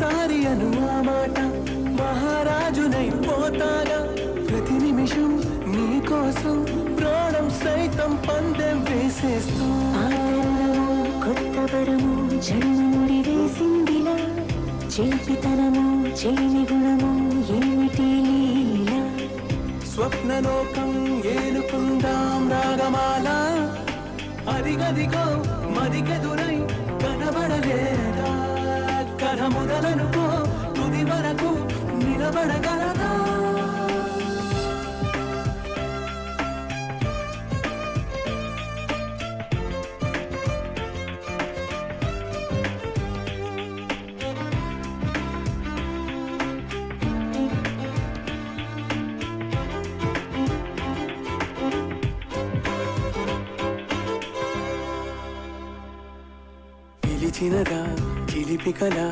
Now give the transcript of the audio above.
ఒక్కసారి అను ఆ మాట. మహారాజునై పోతాగా ప్రతి నిమిషం నీ కోసం ప్రాణం సైతం పందెం వేసేస్తూ. కొత్త వరము జన్మముడి వేసిందిలా. చేపితనము చేని గుణము ఏమిటి స్వప్నలోకం ఏలుకుందాం రాగమాల. అదిగదిగో మదికెదురై మొదలనుకో తుది వరకు నిలబడగలదా? పిలిచినదా చిలిపికలా